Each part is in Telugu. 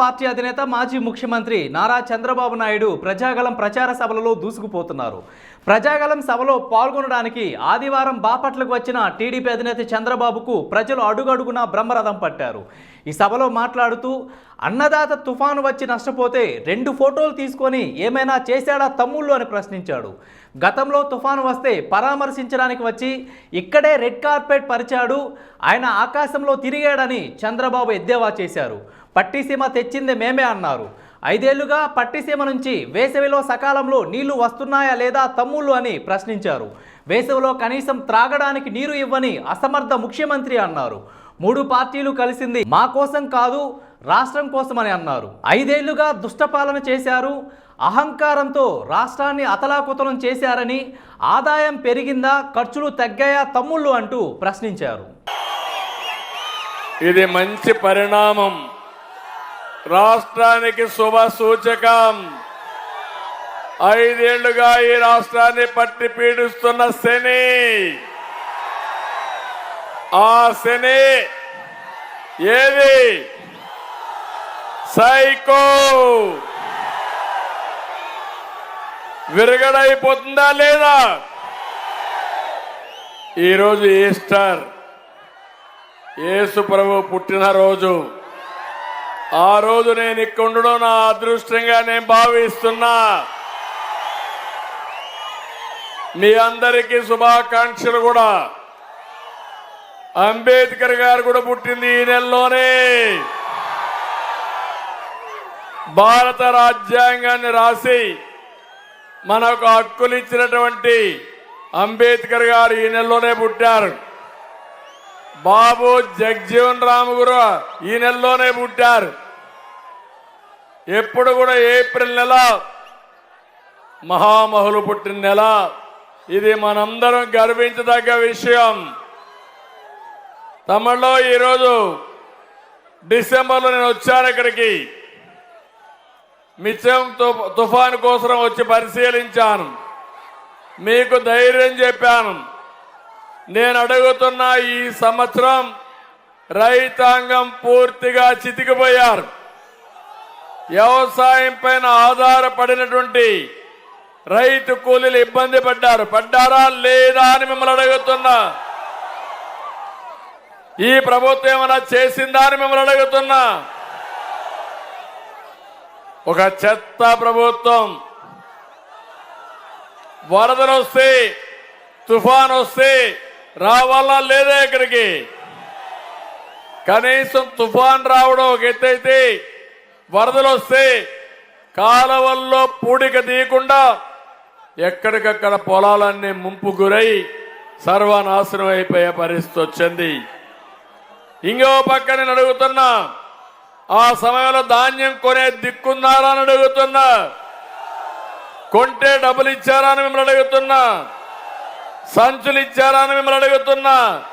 పార్టీ అధినేత మాజీ ముఖ్యమంత్రి నారా చంద్రబాబు నాయుడు ప్రజాగలం ప్రచార సభలలో దూసుకుపోతున్నారు. ప్రజాగలం సభలో పాల్గొనడానికి ఆదివారం బాపట్లకు వచ్చిన టీడీపీ అధినేత చంద్రబాబుకు ప్రజలు అడుగడుగునా బ్రహ్మరథం పట్టారు. ఈ సభలో మాట్లాడుతూ అన్నదాత తుఫాను వచ్చి నష్టపోతే రెండు ఫోటోలు తీసుకొని ఏమైనా చేశాడా తమ్ముళ్ళు? అని ప్రశ్నించాడు. గతంలో తుఫాను వస్తే పరామర్శించడానికి వచ్చి ఇక్కడే రెడ్ కార్పెట్ పరిచాడు. ఆయన ఆకాశంలో తిరిగాడని చంద్రబాబు ఎద్దేవా చేశారు. పట్టిసీమ తెచ్చింది మేమే అన్నారు. ఐదేళ్ళుగా పట్టిసీమ నుంచి వేసవిలో సకాలంలో నీళ్ళు వస్తున్నాయా లేదా తమ్ముళ్ళు అని ప్రశ్నించారు. వేసవిలో కనీసం త్రాగడానికి నీరు ఇవ్వని అసమర్థ ముఖ్యమంత్రి అన్నారు. మూడు పార్టీలు కలిసింది మా కోసం కాదు రాష్ట్రం కోసమని అన్నారు. ఐదేళ్ళుగా దుష్టపాలన చేశారు. అహంకారంతో రాష్ట్రాన్ని అతలాకుతలం చేశారని ఆదాయం పెరిగిందా ఖర్చులు తగ్గాయా తమ్ముళ్ళు అంటూ ప్రశ్నించారు. ఇది మంచి పరిణామం. రాష్ట్రానికి శుభ సూచకం. ఐదేళ్ళుగా ఈ రాష్ట్రాన్ని పట్టి పీడిస్తున్న శని. ఆ శని ఏది? సైకో. విరగడైపోతుందా లేదా? ఈరోజు ఈస్టర్. యేసు ప్రభు పుట్టినరోజు. ఆ రోజు నేను ఇక్కడ ఉండడం నా అదృష్టంగా నేను భావిస్తున్నా. మీ అందరికీ శుభాకాంక్షలు కూడా. అంబేద్కర్ గారు కూడా పుట్టింది ఈ నెలలోనే. భారత రాజ్యాంగాన్ని రాసి మనకు హక్కులు ఇచ్చినటువంటి అంబేద్కర్ గారు ఈ నెలలోనే పుట్టారు. బాబు జగ్జీవన్ రామ్ గురు ఈ నెలలోనే పుట్టారు. ఎప్పుడు కూడా ఏప్రిల్ నెల మహామహులు పుట్టిన నెల. ఇది మనందరం గర్వించదగ్గ విషయం. తమిళలో ఈరోజు డిసెంబర్లో నేను వచ్చాను ఇక్కడికి. మిచ్చం తు- తుఫాను కోసం వచ్చి పరిశీలించాను. మీకు ధైర్యం చెప్పాను. నేను అడుగుతున్న ఈ సంవత్సరం రైతాంగం పూర్తిగా చితికిపోయారు. వ్యవసాయం పైన ఆధారపడినటువంటి రైతు కూలీలు ఇబ్బంది పడ్డారు. పడ్డారా లేదా అని మిమ్మల్ని అడుగుతున్నా. ఈ ప్రభుత్వం ఏమైనా చేసిందా అని మిమ్మల్ని అడుగుతున్నా. ఒక చెత్త ప్రభుత్వం. వరదలు వస్తే తుఫాన్ వస్తే రావాలా లేదా ఇక్కడికి? కనీసం తుఫాన్ రావడం ఒక ఎత్తైతే వరదలు వస్తే కాలవల్లో పూడిక తీయకుండా ఎక్కడికక్కడ పొలాలన్నీ ముంపు గురై సర్వనాశనం అయిపోయే పరిస్థితి వచ్చింది. ఇంకో పక్కన అడుగుతున్నా ఆ సమయంలో ధాన్యం కొనే దిక్కున్నారా అని అడుగుతున్నా కొంటే డబ్బులు ఇచ్చారా అని మిమ్మల్ని అడుగుతున్నా సంచులు ఇచ్చారా అని మిమ్మల్ని అడుగుతున్నా.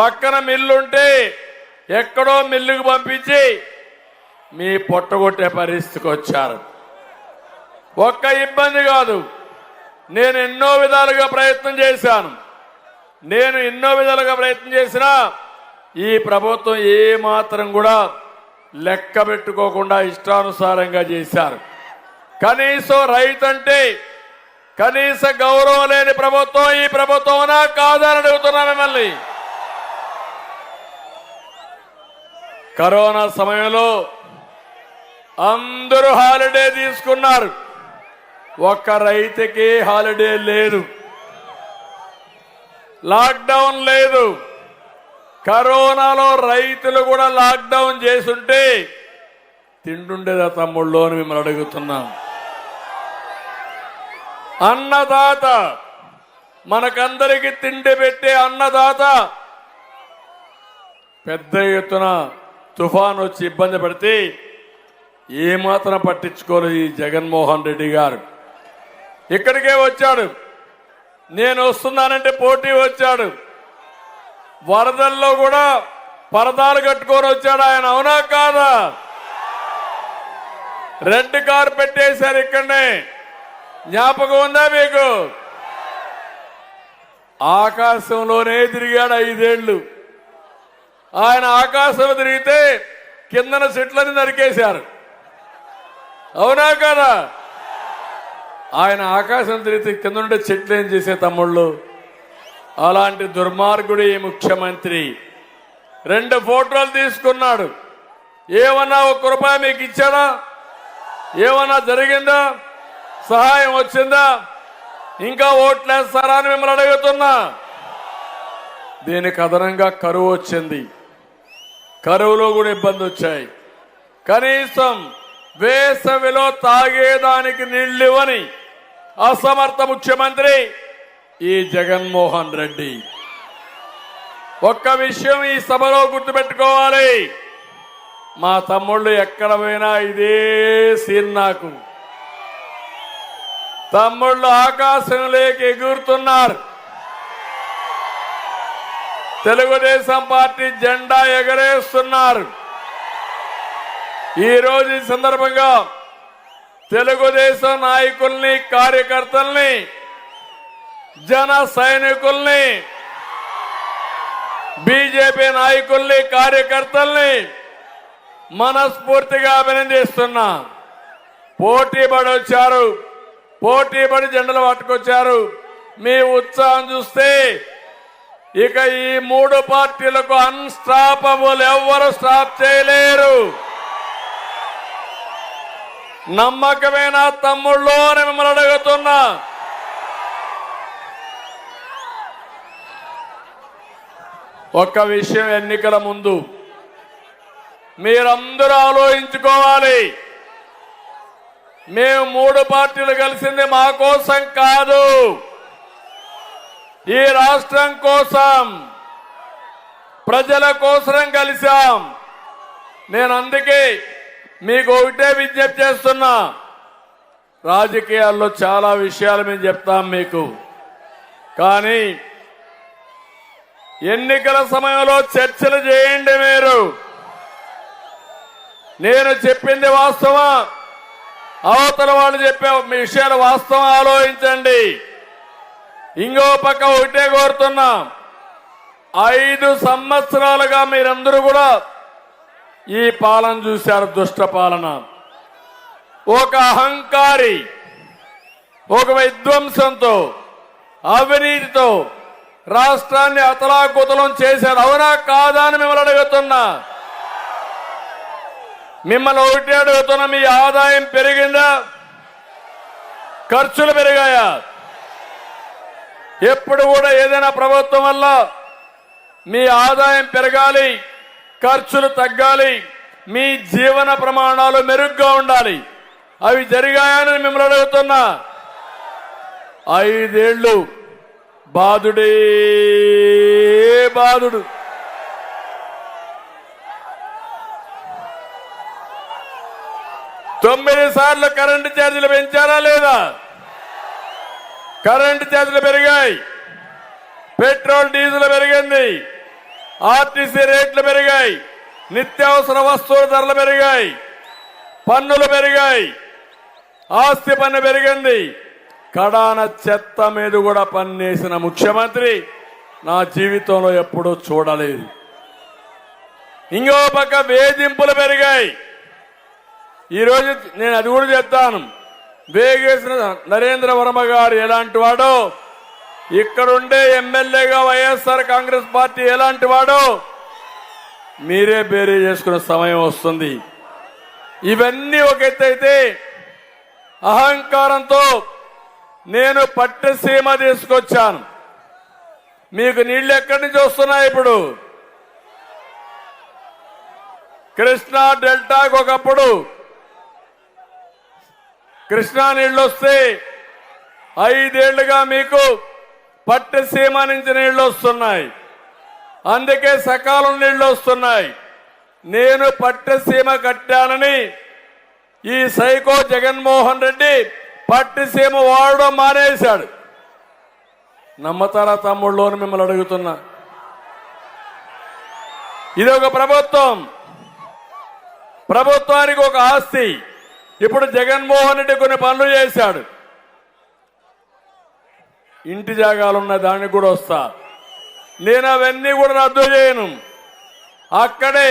పక్కన మిల్లుంటే ఎక్కడో మిల్లుకు పంపించి మీ పొట్టగొట్టే పరిస్థితికి వచ్చారు. ఒక్క ఇబ్బంది కాదు. నేను ఎన్నో విధాలుగా ప్రయత్నం చేశాను. నేను ఎన్నో విధాలుగా ప్రయత్నం చేసినా ఈ ప్రభుత్వం ఏ మాత్రం కూడా లెక్క పెట్టుకోకుండా ఇష్టానుసారంగా చేశారు. కనీసం రైతు అంటే కనీస గౌరవం లేని ప్రభుత్వం ఈ ప్రభుత్వమనా కాదని అడుగుతున్నా మిమ్మల్ని. కరోనా సమయంలో అందరూ హాలిడే తీసుకున్నారు. ఒక్క రైతుకి హాలిడే లేదు. లాక్డౌన్ లేదు. కరోనాలో రైతులు కూడా లాక్డౌన్ చేసుంటే తింటుండేదా తమ్ముళ్ళు అని మిమ్మల్ని అడుగుతున్నాం. అన్నదాత. మనకందరికి తిండి పెట్టే అన్నదాత. పెద్ద ఎత్తున తుఫాన్ వచ్చి ఇబ్బంది పడితే ఏమాత్రం పట్టించుకోలేదు ఈ జగన్మోహన్ రెడ్డి గారు. ఇక్కడికే వచ్చాడు. నేను వస్తున్నానంటే పోటీ వచ్చాడు. వరదల్లో కూడా పరదాలు కట్టుకొని వచ్చాడు ఆయన అవునా కాదా? రెడ్ కార్ పెట్టేశారు ఇక్కడనే. జ్ఞాపకం ఉందా మీకు? ఆకాశంలోనే తిరిగాడు ఐదేళ్ళు ఆయన ఆకాశం తిరిగితే కిందన చెట్లని నరికేశారు. అవునా కదా? ఆయన ఆకాశం తిరిగితే కింద ఉండే చెట్లు ఏం చేసే తమ్ముళ్ళు? అలాంటి దుర్మార్గుడే ముఖ్యమంత్రి. రెండు ఫోటోలు తీసుకున్నాడు. ఏమన్నా ఒక రూపాయి మీకు ఇచ్చాడా? ఏమన్నా జరిగిందా? సహాయం వచ్చిందా? ఇంకా ఓట్లేస్తారా అని మిమ్మల్ని అడుగుతున్నా. దీనికి అదనంగా కరువు వచ్చింది. కరువులో కూడా ఇబ్బంది వచ్చాయి. కనీసం వేసవిలో తాగేదానికి నీళ్ళివ్వని అసమర్థ ముఖ్యమంత్రి ఈ జగన్మోహన్ రెడ్డి. ఒక్క విషయం ఈ సభలో గుర్తుపెట్టుకోవాలి. మా తమ్ముళ్ళు ఎక్కడ పోయినా ఇదే సీన్ నాకు. తమ్ముళ్ళు ఆకాశంలోకి ఎగురుతున్నారు. తెలుగుదేశం పార్టీ జెండా ఎగరేస్తున్నారు. ఈ రోజు ఈ సందర్భంగా తెలుగుదేశం నాయకుల్ని కార్యకర్తల్ని జన సైనికుల్ని బీజేపీ నాయకుల్ని కార్యకర్తల్ని మనస్ఫూర్తిగా అభినందిస్తున్నా. పోటీ పడొచ్చారు. పోటీ పడి జెండలు పట్టుకొచ్చారు మీ ఉత్సాహం చూస్తే ఇక ఈ మూడు పార్టీలకు అన్స్టాపబుల్ ఎవ్వరు స్టాప్ చేయలేరు. నమ్మకమైన తమ్ముళ్ళు అని మిమ్మల్ని అడుగుతున్నా. ఒక్క విషయం ఎన్నికల ముందు మీరందరూ ఆలోచించుకోవాలి. మేము మూడు పార్టీలు కలిసింది మా కోసం కాదు. ఈ రాష్ట్రం కోసం ప్రజల కోసం కలిశాం. నేను అందుకే మీకు ఒకటే విజ్ఞప్తి చేస్తున్నా. రాజకీయాల్లో చాలా విషయాలు మేము చెప్తాం మీకు. కానీ ఎన్నికల సమయంలో చర్చలు చేయండి మీరు. నేను చెప్పింది వాస్తవం. అవతల వాళ్ళు చెప్పే మీ విషయాలు వాస్తవం ఆలోచించండి. ఇంకో పక్క ఒకటే కోరుతున్నాం. ఐదు సంవత్సరాలుగా మీరందరూ కూడా ఈ పాలన చూశారు దుష్ట పాలన. ఒక అహంకారి ఒక విధ్వంసంతో అవినీతితో రాష్ట్రాన్ని అతలాకుతలం చేశారు. అవునా కాదా అని మిమ్మల్ని అడుగుతున్నా. మిమ్మల్ని ఒకటి అడుగుతున్నా మీ ఆదాయం పెరిగిందా? ఖర్చులు పెరిగాయా? ఎప్పుడు కూడా ఏదైనా ప్రభుత్వం వల్ల మీ ఆదాయం పెరగాలి ఖర్చులు తగ్గాలి మీ జీవన ప్రమాణాలు మెరుగ్గా ఉండాలి. అవి జరిగాయని మిమ్మల్ని అడుగుతున్నా. ఐదేళ్ళు బాధుడే బాధుడు తొమ్మిది సార్లు కరెంటు ఛార్జీలు పెంచారా లేదా? కరెంటు ఛార్జీలు పెరిగాయి. పెట్రోల్ డీజిల్ పెరిగింది. ఆర్టీసీ రేట్లు పెరిగాయి. నిత్యావసర వస్తువుల ధరలు పెరిగాయి. పన్నులు పెరిగాయి. ఆస్తి పన్ను పెరిగింది. కడాన చెత్త మీద కూడా పన్నేసిన ముఖ్యమంత్రి నా జీవితంలో ఎప్పుడూ చూడలేదు. ఇంకో పక్క వేధింపులు పెరిగాయి. ఈరోజు నేను అది కూడా చెప్తాను. వేగేసిన నరేంద్ర వర్మ గారు ఎలాంటి వాడో? ఇక్కడుండే ఎమ్మెల్యేగా వైఎస్ఆర్ కాంగ్రెస్ పార్టీ ఎలాంటి వాడో? మీరే బేరీ చేసుకునే సమయం వస్తుంది. ఇవన్నీ ఒక ఎత్తైతే అహంకారంతో నేను పట్టసీమ తీసుకొచ్చాను. మీకు నీళ్ళు ఎక్కడి నుంచి వస్తున్నాయి ఇప్పుడు? కృష్ణా డెల్టాకు ఒకప్పుడు కృష్ణా నీళ్ళు వస్తే ఐదేళ్ళుగా మీకు పట్టసీమ నుంచి నీళ్ళు వస్తున్నాయి. అందుకే సకాలం నీళ్ళు వస్తున్నాయి. నేను పట్టసీమ కట్టానని ఈ సైకో జగన్మోహన్ రెడ్డి పట్టసీమ వాడడం మానేశాడు. నమ్మతారా తమ్ముళ్ళు అని మిమ్మల్ని అడుగుతున్నా. ఇది ఒక ప్రభుత్వం. ప్రభుత్వానికి ఒక ఆస్తి. ఇప్పుడు జగన్మోహన్ రెడ్డి కొన్ని పనులు చేశాడు. ఇంటి జాగాలున్న దానికి కూడా వస్తా. నేను అవన్నీ కూడా రద్దు చేయను. అక్కడే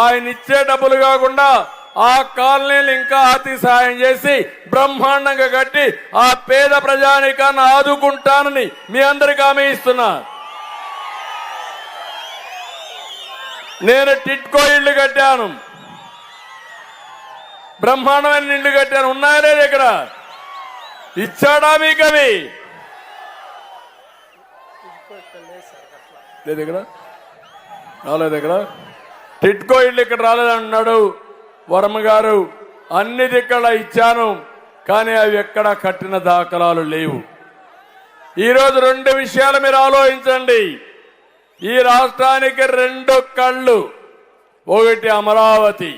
ఆయన ఇచ్చే డబ్బులు కాకుండా ఆ కాలనీలు ఇంకా అతి సాయం చేసి బ్రహ్మాండంగా కట్టి ఆ పేద ప్రజానికాన్ని ఆదుకుంటానని మీ అందరికి హామీ ఇస్తున్నా. నేను టిట్కో ఇల్లు కట్టాను. బ్రహ్మాండమైన నిండు కట్టాను ఉన్నాయా లేదు ఇక్కడ? ఇచ్చాడా మీకు అవి లేదు ఇక్కడ? రాలేదు ఇక్కడ? టిట్కో ఇల్లు ఇక్కడ రాలేదన్నాడు వర్మ గారు. అన్ని దిక్కడ ఇచ్చాను కానీ అవి ఎక్కడ కట్టిన దాఖలాలు లేవు. ఈరోజు రెండు విషయాలు మీరు ఆలోచించండి. ఈ రాష్ట్రానికి రెండు కళ్ళు ఒకటి అమరావతి.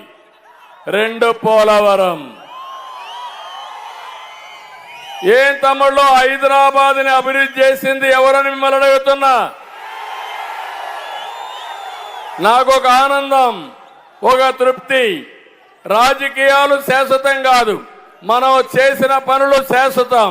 రెండు పోలవరం. ఏం తమ్ముళ్ళు హైదరాబాద్ని అభివృద్ధి చేసింది ఎవరని మిమ్మల్ని అడుగుతున్నా? నాకు ఒక ఆనందం ఒక తృప్తి. రాజకీయాలు శాశ్వతం కాదు మనం చేసిన పనులు శాశ్వతం.